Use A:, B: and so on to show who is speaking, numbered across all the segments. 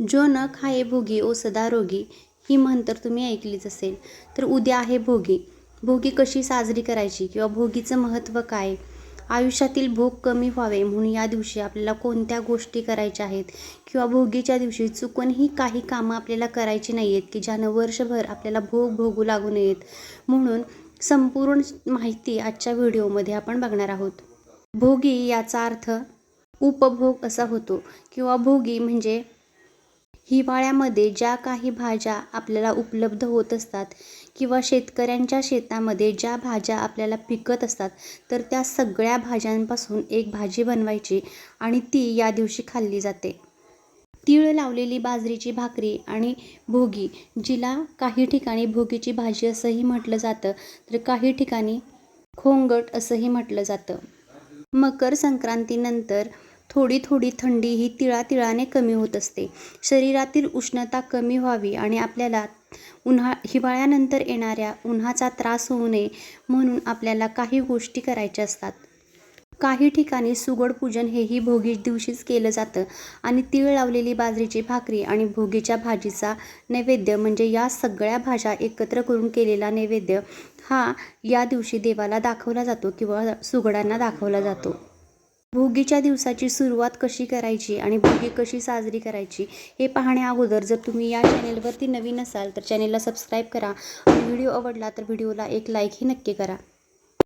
A: जो न खाये भोगी ओ सदा रोगी ही म्हण तर तुम्ही ऐकलीच असेल. तर उद्या आहे भोगी. भोगी कशी साजरी करायची किंवा भोगीचं महत्त्व काय? आयुष्यातील भोग कमी व्हावे म्हणून या दिवशी आपल्याला कोणत्या गोष्टी करायच्या आहेत? किंवा भोगीच्या दिवशी चुकूनही काही कामं आपल्याला करायची नाही आहेत की ज्यानं वर्षभर आपल्याला भोग भोगू लागू नयेत? म्हणून संपूर्ण माहिती आजच्या व्हिडिओमध्ये आपण बघणार आहोत. भोगी याचा अर्थ उपभोग असा होतो किंवा भोगी म्हणजे हिवाळ्यामध्ये ज्या काही भाज्या आपल्याला उपलब्ध होत असतात किंवा शेतकऱ्यांच्या शेतामध्ये ज्या भाज्या आपल्याला पिकत असतात तर त्या सगळ्या भाज्यांपासून एक भाजी बनवायची आणि ती या दिवशी खाल्ली जाते. तीळ लावलेली बाजरीची भाकरी आणि भोगी जिला काही ठिकाणी भोगीची भाजी असंही म्हटलं जातं तर काही ठिकाणी खोंगट असंही म्हटलं जातं. मकर संक्रांतीनंतर थोडी थोडी थंडी ही तिळातिळाने कमी होत असते. शरीरातील उष्णता कमी व्हावी आणि आपल्याला उन्हा हिवाळ्यानंतर येणाऱ्या उन्हाचा त्रास होऊ नये म्हणून आपल्याला काही गोष्टी करायच्या असतात. काही ठिकाणी सुगड पूजन हेही भोगी दिवशीच केलं जातं आणि तीळ लावलेली बाजरीची भाकरी आणि भोगीच्या भाजीचा नैवेद्य म्हणजे या सगळ्या भाज्या एकत्र करून केलेला नैवेद्य हा या दिवशी देवाला दाखवला जातो किंवा सुगडांना दाखवला जातो. भोगीच्या दिवसाची सुरुवात कशी करायची आणि भोगी कशी साजरी करायची हे पाहण्या अगोदर जर तुम्ही या चॅनेलवरती नवीन असाल तर चॅनेलला सबस्क्राईब करा. आणि व्हिडिओ आवडला तर व्हिडिओला एक लाईकही नक्की करा.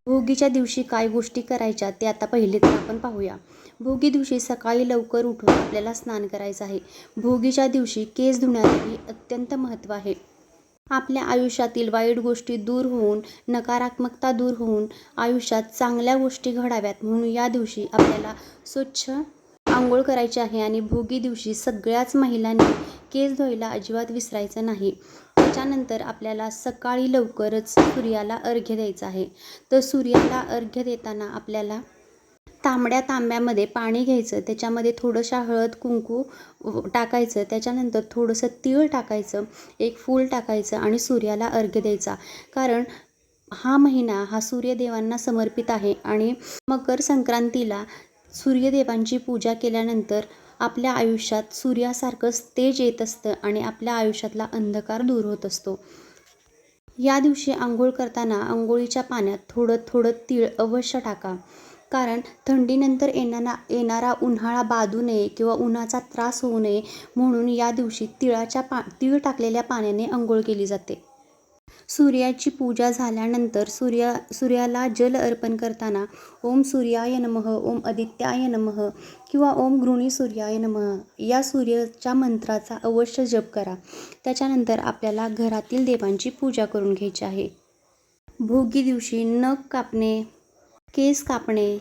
A: भोगीच्या दिवशी काय गोष्टी करायच्या ते आता पहिले तर आपण पाहूया. भोगी दिवशी सकाळी लवकर उठून आपल्याला स्नान करायचं आहे. भोगीच्या दिवशी केस धुण्यासाठी अत्यंत महत्त्व आहे. आपल्या आयुष्यातील वाईट गोष्टी दूर होऊन नकारात्मकता दूर होऊन आयुष्यात चांगल्या गोष्टी घडाव्यात. म्हणून या दिवशी आपल्याला स्वच्छ आंघोळ करायची आहे आणि भोगी दिवशी सगळ्याच महिलांनी केस धुवायला अजिबात विसरायचं नाही. त्याच्यानंतर आपल्याला सकाळी लवकरच सूर्याला अर्घ्य द्यायचं आहे. तर सूर्याला अर्घ्य देताना आपल्याला तांबड्या तांब्यामध्ये पाणी घ्यायचं त्याच्यामध्ये थोडंशा हळद कुंकू टाकायचं त्याच्यानंतर थोडंसं तीळ टाकायचं एक फूल टाकायचं आणि सूर्याला अर्घ्य द्यायचा. कारण हा महिना हा सूर्यदेवांना समर्पित आहे आणि मकर संक्रांतीला सूर्यदेवांची पूजा केल्यानंतर आपल्या आयुष्यात सूर्यासारखंच तेज येत असतं आणि आपल्या आयुष्यातला अंधकार दूर होत असतो. या दिवशी आंघोळ करताना आंघोळीच्या पाण्यात थोडं थोडं तीळ अवश्य टाका. कारण थंडीनंतर येणारा येणारा उन्हाळा बाधू नये किंवा उन्हाचा त्रास होऊ नये म्हणून या दिवशी तिळाच्या पा तीळ टाकलेल्या पाण्याने अंघोळ केली जाते. सूर्याची पूजा झाल्यानंतर सूर्या सूर्याला जल अर्पण करताना ओम सूर्याय नमः ओम आदित्याय नमः किंवा ओम गृणी सूर्याय नमः या सूर्याच्या मंत्राचा अवश्य जप करा. त्याच्यानंतर आपल्याला घरातील देवांची पूजा करून घ्यायची आहे. भोगी दिवशी नख कापणे. केस कापणे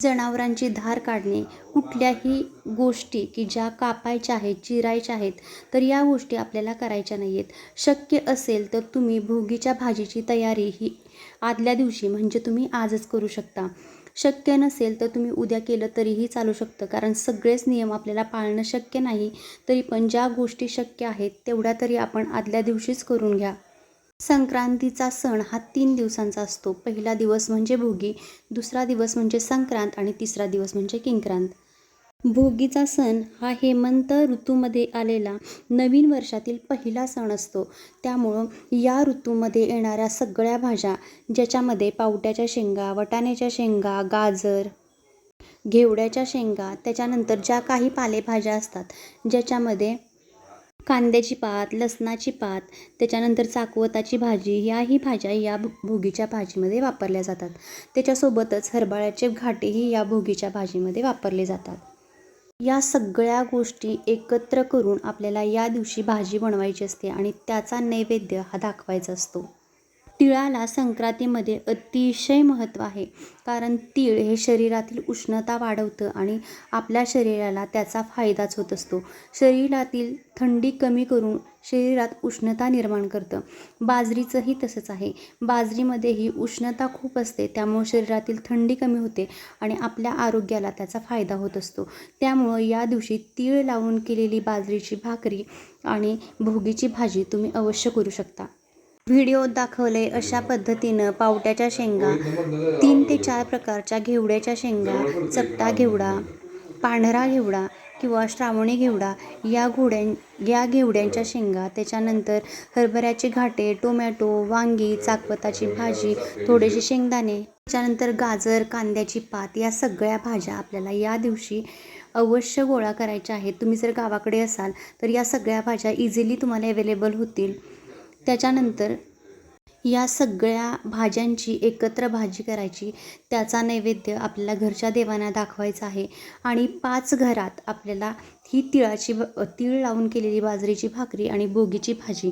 A: जनावरांची धार काढणे कुठल्याही गोष्टी की ज्या कापायच्या आहेत चिरायच्या आहेत तर या गोष्टी आपल्याला करायच्या नाही आहेत शक्य असेल तर तुम्ही भोगीच्या भाजीची तयारी ही आदल्या दिवशी म्हणजे तुम्ही आजच करू शकता. शक्य नसेल तर तुम्ही उद्या केलं तरीही चालू शकतं कारण सगळेच नियम आपल्याला पाळणं शक्य नाही तरी पण ज्या गोष्टी शक्य आहेत तेवढ्या तरी आपण आदल्या दिवशीच करून घ्या. संक्रांतीचा सण हा तीन दिवसांचा असतो. पहिला दिवस म्हणजे भोगी दुसरा दिवस म्हणजे संक्रांत आणि तिसरा दिवस म्हणजे किंक्रांत. भोगीचा सण हा हेमंत ऋतूमध्ये आलेला नवीन वर्षातील पहिला सण असतो. त्यामुळं या ऋतूमध्ये येणाऱ्या सगळ्या भाज्या ज्याच्यामध्ये पावट्याच्या शेंगा वटाण्याच्या शेंगा गाजर घेवड्याच्या शेंगा त्याच्यानंतर ज्या काही पालेभाज्या असतात ज्याच्यामध्ये कांद्याची पात लसणाची पात त्याच्यानंतर चाकवताची भाजी याही भाज्या या भोगीच्या भाजीमध्ये वापरल्या जातात. त्याच्यासोबतच हरभऱ्याचे घाटेही या भोगीच्या भाजीमध्ये वापरले जातात. या सगळ्या गोष्टी एकत्र करून आपल्याला या दिवशी भाजी बनवायची असते आणि त्याचा नैवेद्य हा दाखवायचा असतो. तिळाला संक्रांतीमध्ये अतिशय महत्त्व आहे. कारण तीळ हे शरीरातील उष्णता वाढवतं आणि आपल्या शरीराला त्याचा फायदाच होत असतो. शरीरातील थंडी कमी करून शरीरात उष्णता निर्माण करतं. बाजरीचंही तसंच आहे. बाजरीमध्येही उष्णता खूप असते त्यामुळे शरीरातील थंडी कमी होते आणि आपल्या आरोग्याला त्याचा फायदा होत असतो. त्यामुळं या दिवशी तीळ लावून केलेली बाजरीची भाकरी आणि भोगीची भाजी तुम्ही अवश्य करू शकता. व्हिडिओत दाखवले अशा पद्धतीनं पावट्याच्या शेंगा तीन ते चार प्रकारच्या घेवड्याच्या शेंगा चपटा घेवडा पांढरा घेवडा किंवा श्रावणी घेवडा या घोड्यां या घेवड्यांच्या शेंगा. त्याच्यानंतर हरभऱ्याचे घाटे टोमॅटो वांगी चाकपताची भाजी थोडेसे शेंगदाणे. त्याच्यानंतर गाजर कांद्याची पात या सगळ्या भाज्या आपल्याला या दिवशी अवश्य गोळा करायच्या आहेत. तुम्ही जर गावाकडे असाल तर या सगळ्या भाज्या इझिली तुम्हाला अवेलेबल होतील. त्याच्यानंतर या सगळ्या भाज्यांची एकत्र भाजी करायची. त्याचा नैवेद्य आपल्याला घरच्या देवांना दाखवायचा आहे. आणि पाच घरात आपल्याला ही तिळाची तीळ लावून केलेली बाजरीची भाकरी आणि बोगीची भाजी.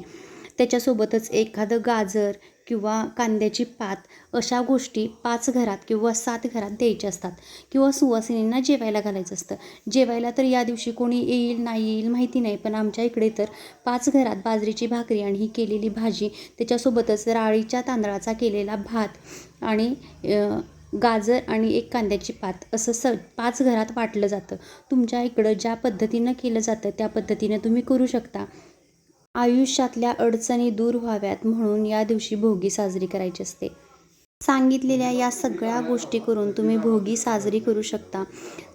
A: त्याच्यासोबतच एखादं गाजर किंवा कांद्याची पात अशा गोष्टी पाच घरात किंवा सात घरात द्यायच्या असतात. किंवा सुवासिनींना जेवायला घालायचं असतं. जेवायला तर या दिवशी कोणी येईल नाही येईल माहिती नाही पण आमच्या इकडे तर पाच घरात बाजरीची भाकरी आणि ही केलेली भाजी त्याच्यासोबतच राळीच्या तांदळाचा केलेला भात आणि गाजर आणि एक कांद्याची पात असं स पाच घरात वाटलं जातं. तुमच्या इकडं ज्या पद्धतीनं केलं जातं त्या पद्धतीनं तुम्ही करू शकता. आयुष्यातल्या अडचणी दूर व्हाव्यात म्हणून या दिवशी भोगी साजरी करायची असते. सांगितलेल्या या सगळ्या गोष्टी करून तुम्ही भोगी साजरी करू शकता.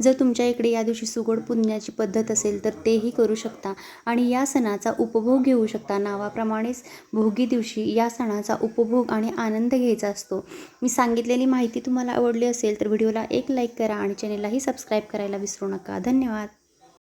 A: जर तुमच्या इकडे या दिवशी सुगड पुण्याची पद्धत असेल तर तेही करू शकता आणि या सणाचा उपभोग घेऊ शकता. नावाप्रमाणेच भोगी दिवशी या सणाचा उपभोग आणि आनंद घ्यायचा असतो. मी सांगितलेली माहिती तुम्हाला आवडली असेल तर व्हिडिओला एक लाईक करा आणि चॅनेललाही सबस्क्राईब करायला विसरू नका. धन्यवाद.